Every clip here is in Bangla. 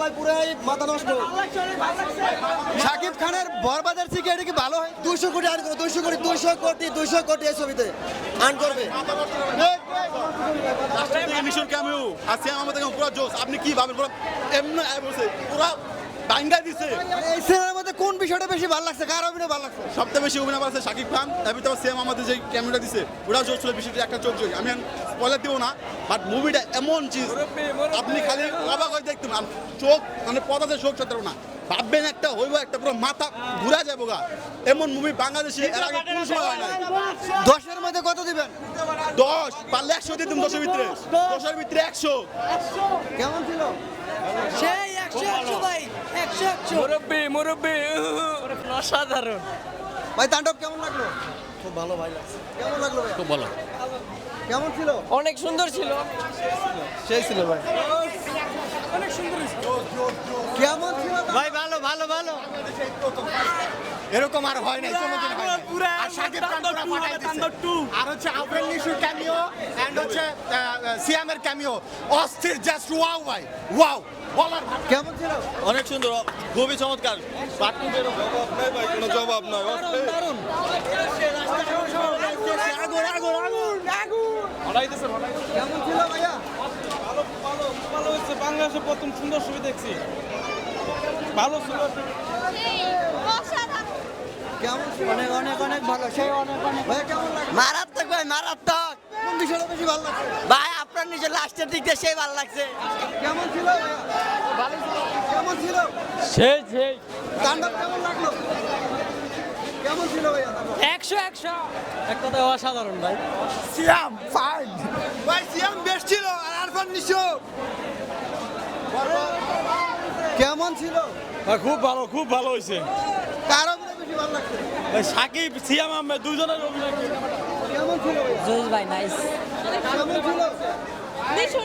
ভাই পুরাই মাথা নষ্ট। শাকিব খানের বরবাদের থেকে এটা কি ভালো হয়? দুশো কোটি আর দুশো কোটি দুশো কোটি দুশো কোটি এই ছবিতে আর্ন করবে। মিশন ক্যামিও আর আমাদের পুরো জোশ। আপনি কি ভাবেন? পুরো এমনি পুরো বাঙ্গা দিছে। বিষয়টা বেশি ভালো লাগছে কার অভিনয় ভালো লাগছে? সবথেকে বেশি অভিনয় করেছে শাকিব খান তারপর তো সিয়াম আমাদের যে ক্যামেরা দিছে ওটা জোস ছিল বিষয়টা একটা চোখ জোক আমি স্পয়লার দিব না বাট মুভিটা এমন চিজ আপনি খালি অবাক হয়ে দেখতেন আর চোখ মানে পদাতে চোখ সাথে না। ভাববেন একটা হইব একটা পুরো মাথা ঘুরা যাব গা এমন মুভি বাংলাদেশে এর আগে কোনো সময় হয় নাই। দশের মধ্যে কত দিবেন? দশ পারলে একশো দিতাম দশের ভিতরে। দশের ভিতরে একশো। কেমন ছিল? সেই একশো একশো ভাই একশো একশো মুরব্বি মুরব্বি অসাধারণ। ভাই তাণ্ডব কেমন লাগল? খুব ভালো ভাই লাগছে। কেমন লাগল ভাই? খুব ভালো। কেমন ছিল? অনেক সুন্দর ছিল। সেই ছিল ভাই। কেমন ছিল ভাই ভালো ভালো ভালো। এরকম আর হয় নাই কোনোদিন হয় নাই। আর শাকিব খান পুরা ফাটাই দিছে। আর হচ্ছে আফরেল নিশুর ক্যামিও এন্ড হচ্ছে সিয়ামের ক্যামিও অস্থির জাস্ট ওয়াও ভাই। ওয়াও কেমন ছিল? অনেক সুন্দর খুবই চমৎকার। জবাব নাই ভাই কোনো জবাব নাই কেমন ছিল? ভাইয়া ভালো হচ্ছে বাংলাদেশে প্রথম সুন্দর ছবি দেখছি ভালো ছিল কেমন অনেক অনেক অনেক ভালো। সেই অনেক অনেক। ভাইয়া কেমন মারাত্মক ভাই মারাত্মক। কোন বিষয়টা বেশি ভালো লাগছে? ভাই লাস্টের দিক দিয়ে সেই ভালো লাগছে। কেমন ছিল? ভাইয়া ভালো ছিল কেমন ছিল? সেই সেই তাণ্ডব কেমন লাগল? কেমন ছিল ভাইয়া একশো একশো। এক কথায় অসাধারণ ভাই। সিয়াম ফাইন ভাই সিয়াম বেস্ট ছিল আর আরফান নিশো কেমন ছিল? খুব ভালো খুব ভালো হয়েছে। কার অভিনয় বেশি ভালো লাগছে? সাকিব সিয়াম আহমেদ দুজনের অভিনয়। কেমন ছিল জোস ভাই নাইস কেমন ছিল? নিশু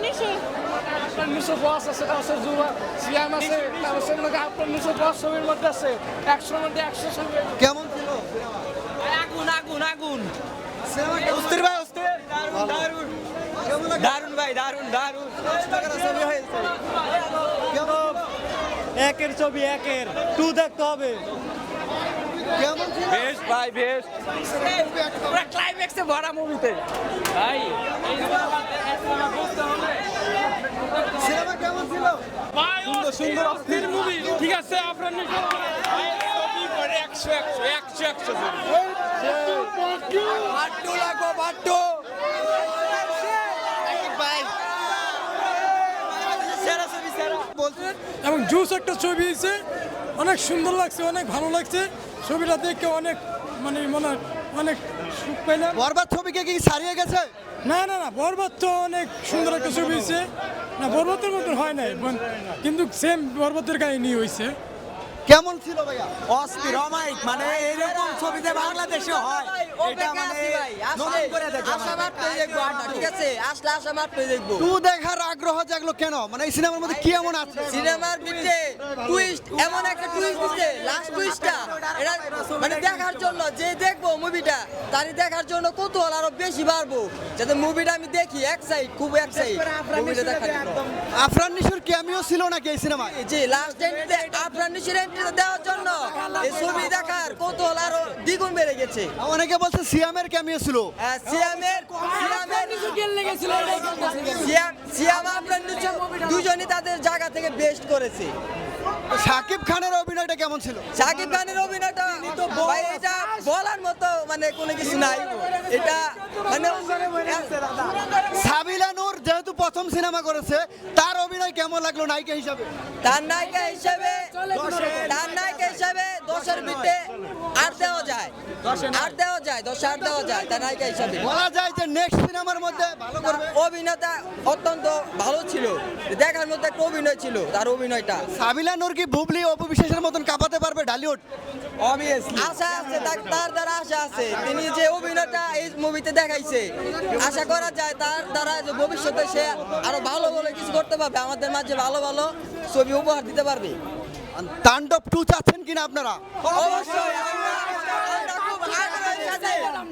আপনার নিশো বস আছে সেটা হচ্ছে জুবা সিয়াম আছে তারপর সেগুলোকে আপনার নিশো দশ ছবির মধ্যে আছে একশোর মধ্যে একশো ছবি কেমন ছিল আগুন আগুন আগুন অস্থির ভাই অস্থির দারুণ ভাই দারুণ দারুণ ছবি হয়েছে কেমন একের ছবি একের টু দেখতে হবে কেমন ভাই বেশ পুরো ক্লাইম্যাক্সে ভরা মুভিতে ভাই সিনেমা কেমন ছিল? সুন্দর সুন্দর অস্থির। মুভি ঠিক আছে আপনার একশো একশো একশো একশো বাট্টু লাগবো বাট্টু এবং জুস একটা ছবি হয়েছে। অনেক সুন্দর লাগছে অনেক ভালো লাগছে। ছবিটা দেখে অনেক মানে মনে অনেক সুখ পেলাম। বরবাদ ছবিকে কি ছাড়িয়ে গেছে? না না না বরবাদ তো অনেক সুন্দর একটা ছবি হয়েছে। না বরবাদের মতন হয় নাই কিন্তু সেম বরবাদের কাহিনী হয়েছে। কেমন ছিল ভাইয়া? অস্থির অমায়িক মানে এরকম ছবিতে বাংলাদেশে হয়। এটা মানে নতুন করে দেখলাম আশা মাত্রই দেখব ঠিক আছে আসলে আশা মাত্রই দেখব। টু দেখার আগ্রহ জাগলো কেন? মানে এই সিনেমার মধ্যে কি এমন আছে? সিনেমার ভিতরে টুইস্ট এমন একটা টুইস্ট দিছে লাস্ট টুইস্টটা এটা মানে দেখার জন্য যে দেখব মুভিটা তারই দেখার জন্য কৌতূহল আরও বেশি বাড়বো। যাতে মুভিটা আমি দেখি এক্সাইট খুব এক্সাইট মুভিটা দেখার জন্য। আফরান নিশুর ক্যামিও ছিল নাকি এই সিনেমায়? জি লাস্ট এন্ট্রিতে দেওয়ার জন্য এই ছবি দেখার কৌতূহল আরও দ্বিগুণ বেড়ে গেছে। অনেকে বলছে সিয়ামের ক্যামিও ছিল। সিয়ামের সিয়ামের সিয়াম সিয়াম আপনার দুজনই তাদের জায়গা থেকে বেস্ট করেছে। শাকিব খানের অভিনয়টা কেমন ছিল? সাকিব খানের অভিনয়টা ভাই এটা বলার মতো মানে কোনো কিছু নাই। এটা মানে সাবিলা নূর যেহেতু প্রথম সিনেমা করেছে তার অভিনয় কেমন লাগল নায়িকা হিসাবে? তার নায়িকা হিসাবে তার নায়িকা হিসাবে দশের ভিতরে আট দেওয়া যায়। আট দেওয়া যায় দশ আট দেওয়া যায় তার নায়িকা হিসাবে। বলা যায় যে নেক্সট সিনেমার মধ্যে ভালো করবে। অভিনেতা অত্যন্ত ভালো ছিল। দেখার মধ্যে একটা অভিনয় ছিল তার অভিনয়টা। সাবিলা নূর কি বুবলি অপবিশ্বাসের মতন কাঁপাতে পারবে ঢালিউড? আশা আছে তার তার দ্বারা আশা আছে। তিনি যে অভিনয়টা এই মুভিতে দেখাইছে। আশা করা যায় তার দ্বারা যে ভবিষ্যতে সে আরও ভালো ভালো কিছু করতে পারবে আমাদের মাঝে ভালো ভালো ছবি উপহার দিতে পারবে। তাণ্ডব টু চাচ্ছেন কিনা আপনারা? অবশ্যই